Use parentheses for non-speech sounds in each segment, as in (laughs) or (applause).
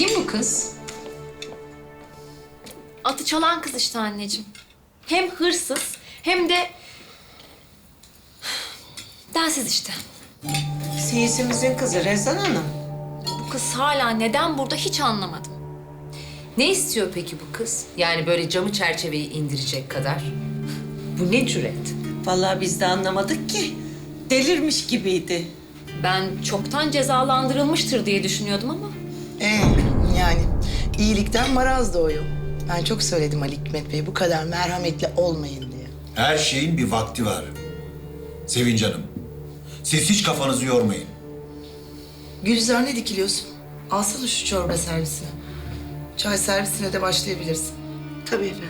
Kim bu kız? Atı çalan kız işte anneciğim. Hem hırsız hem de... Densiz işte. Siyisimizin kızı Rezan Hanım. Bu kız hala neden burada hiç anlamadım. Ne istiyor peki bu kız? Yani böyle camı çerçeveyi indirecek kadar. Bu ne cüret? Vallahi biz de anlamadık ki. Delirmiş gibiydi. Ben çoktan cezalandırılmıştır diye düşünüyordum ama... Ee, iyilikten maraz doğuyor. Ben çok söyledim Ali Hikmet Bey bu kadar merhametli olmayın diye. Her şeyin bir vakti var. Sevinç Hanım. Siz hiç kafanızı yormayın. Gülizar ne dikiliyorsun? Alsana şu çorba servisini. Çay servisine de başlayabilirsin. Tabii efendim.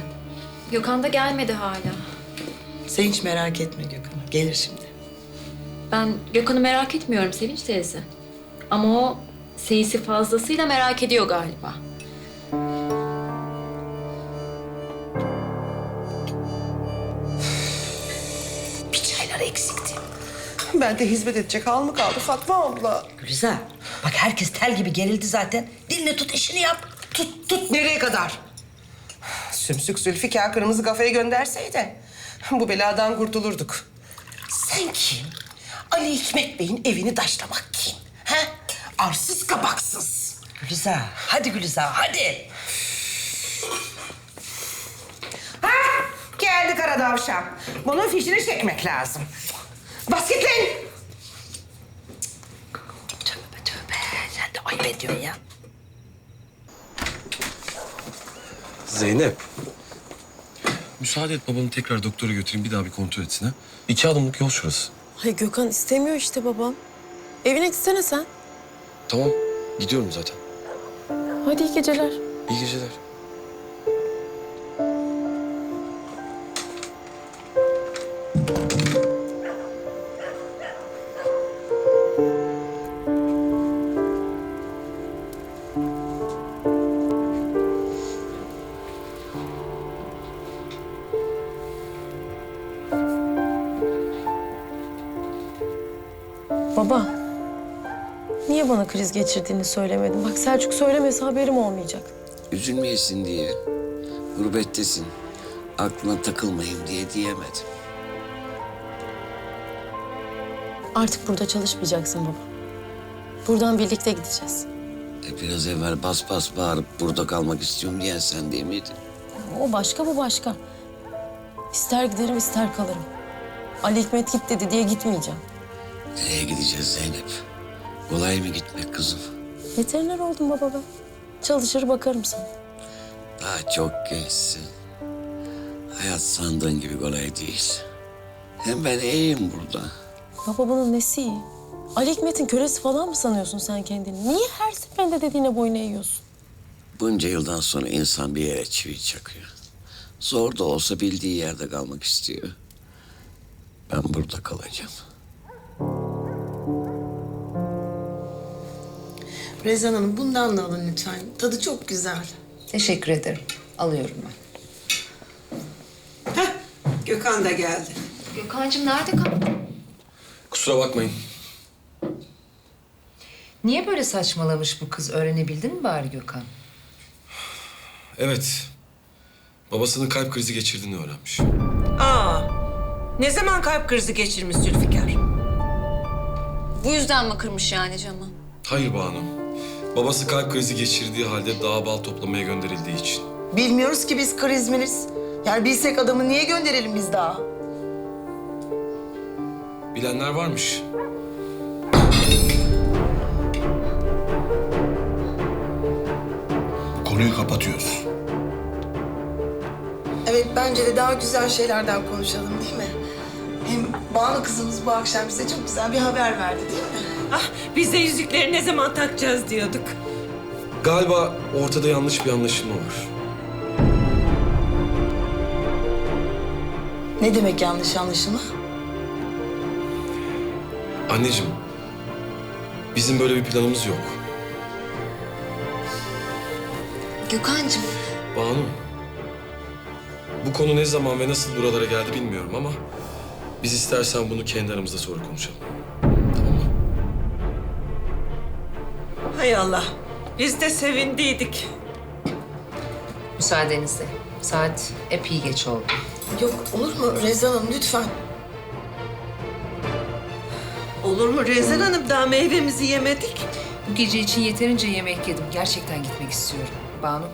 Gökhan da gelmedi hala. Sen hiç merak etme Gökhan. Gelir şimdi. Ben Gökhan'ı merak etmiyorum Sevinç teyze. Ama o seyisi fazlasıyla merak ediyor galiba. Çaylar eksikti. Ben de hizmet edecek hal mı kaldı Fatma abla? Gülizar, bak herkes tel gibi gerildi zaten. Dilini tut, işini yap. Tut tut nereye kadar? Sümsük Zülfikar kırmızı kafayı gönderseydi bu beladan kurtulurduk. Sen kim? Ali Hikmet Bey'in evini daşlamak kim? He? Arsız kabaksız. Gülizar, hadi Gülizar, hadi. Ha? Davşan. Bunun fişini çekmek lazım. Bas git lan. Tövbe tövbe, sen de ayıp ediyorsun ya. Zeynep. Müsaade et babamı tekrar doktora götüreyim bir daha bir kontrol etsin ha. İki adımlık yol şurası. Ay Gökhan istemiyor işte babam. Evine gitsene sen. Tamam gidiyorum zaten. Hadi iyi geceler. İyi geceler. Baba. Niye bana kriz geçirdiğini söylemedin? Bak Selçuk söylemese haberim olmayacak. Üzülmeyesin diye, gurbettesin, aklına takılmayayım diye diyemedim. Artık burada çalışmayacaksın baba. Buradan birlikte gideceğiz. E biraz evvel bas bas bağırıp burada kalmak istiyorum diyen sen değil miydin? O başka bu başka. İster giderim ister kalırım. Ali Hikmet git dedi diye gitmeyeceğim. Nereye gideceğiz Zeynep? Kolay mı gitmek kızım? Veteriner oldum baba ben. Çalışır bakarım sana. Daha çok gençsin. Hayat sandığın gibi kolay değil. Hem ben iyiyim burada. Baba bunun nesi iyi? Ali Hikmet'in kölesi falan mı sanıyorsun sen kendini? Niye her seferinde dediğine boyun eğiyorsun? Bunca yıldan sonra insan bir yere çivi çakıyor. Zor da olsa bildiği yerde kalmak istiyor. Ben burada kalacağım. Rezan Hanım bundan da alın lütfen. Tadı çok güzel. Teşekkür ederim. Alıyorum ben. Heh, Gökhan da geldi. Gökhan'cığım nerede kaldın? Kusura bakmayın. Niye böyle saçmalamış bu kız? Öğrenebildin mi bari Gökhan? Evet. Babasının kalp krizi geçirdiğini öğrenmiş. Aa, ne zaman kalp krizi geçirmiş Zülfikar? Bu yüzden mi kırmış yani camı? Hayır Banu. Babası kalp krizi geçirdiği halde dağ bal toplamaya gönderildiği için. Bilmiyoruz ki biz kriz miriz. Yani bilsek adamı niye gönderelim biz daha? Bilenler varmış. Konuyu kapatıyoruz. Evet bence de daha güzel şeylerden konuşalım değil mi? Hem Banu kızımız bu akşam bize çok güzel bir haber verdi değil mi? Ah, biz de yüzükleri ne zaman takacağız diyorduk. Galiba ortada yanlış bir anlaşılma var. Ne demek yanlış anlaşılma? Anneciğim, bizim böyle bir planımız yok. Gökhan'cığım Banu, bu konu ne zaman ve nasıl buralara geldi bilmiyorum ama... ...biz istersen bunu kendi aramızda sonra konuşalım. Tamam mı? Hay Allah. Biz de sevindiydik. Müsaadenizle. Saat epey geç oldu. Yok olur mu Rezan Hanım lütfen. Olur mu Rezan Hanım daha meyvemizi yemedik. Bu gece için yeterince yemek yedim. Gerçekten gitmek istiyorum. Banu.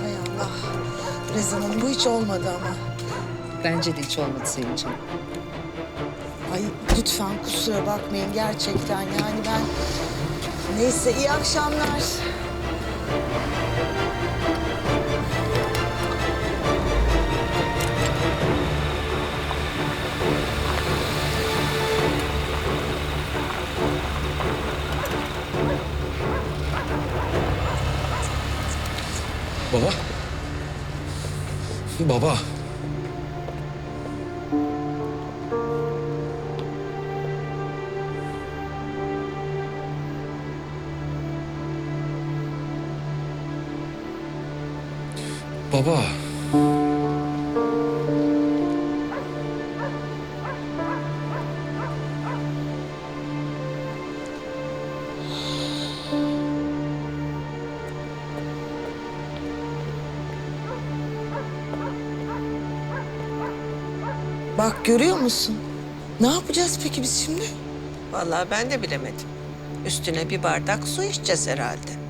Hay Allah. Rezan Hanım bu hiç olmadı ama. Bence de hiç olmadı Sevinç'im. Ay lütfen kusura bakmayın gerçekten yani ben... Neyse iyi akşamlar. Baba. Baba. Baba. Bak görüyor musun? Ne yapacağız peki biz şimdi? Vallahi ben de bilemedim. Üstüne bir bardak su içeceğiz herhalde.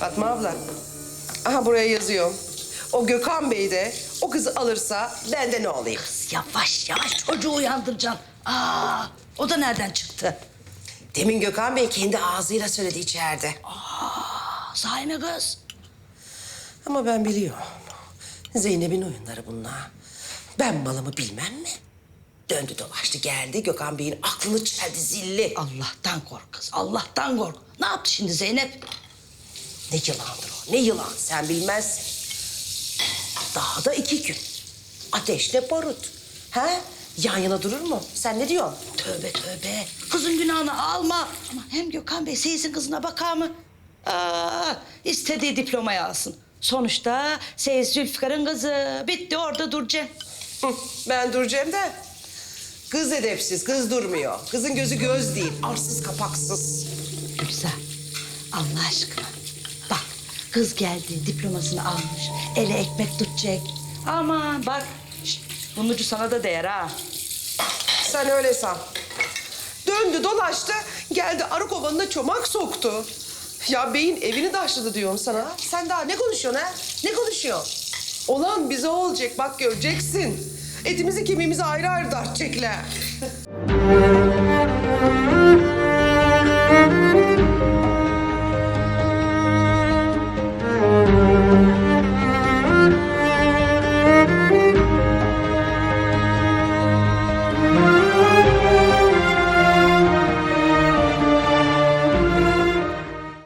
Fatma abla. Aha buraya yazıyorum. O Gökhan Bey de o kızı alırsa ben de ne olayım? Yavaş yavaş çocuğu uyandıracaksın. Aa, o da nereden çıktı? Demin Gökhan Bey kendi ağzıyla söyledi içeride. Sahi mi kız? Ama ben biliyorum. Zeynep'in oyunları bunlar. Ben malımı bilmem mi? Döndü dolaştı geldi Gökhan Bey'in aklını çeldi zilli. Allah'tan kork kız, Allah'tan kork. Ne yaptı şimdi Zeynep? Ne yılandır o ne yılan sen bilmezsin. Daha da iki gün. Ateşle barut. Ha? Yan yana durur mu? Sen ne diyorsun? Tövbe tövbe. Kızın günahını alma. Ama hem Gökhan Bey Seyis'in kızına bakar mı? Aa, istediği diplomayı alsın. Sonuçta Seyis Zülfikar'ın kızı. Bitti orada duracaksın. Hı, Ben duracağım da. Kız edepsiz, kız durmuyor. Kızın gözü göz değil, arsız kapaksız. Gülsel, Allah aşkına. Kız geldi, diplomasını almış. Ele ekmek tutacak. Aman bak, şşt, bunun ucu sana da değer ha. Sen öyle san. Döndü dolaştı, geldi arı kovanına çomak soktu. Ya beyin evini daşladı diyorum sana. Sen daha ne konuşuyorsun ha? Ne konuşuyorsun? Olan bize olacak, bak göreceksin. Etimizi kemiğimizi ayrı ayrı dartacaklar. (laughs)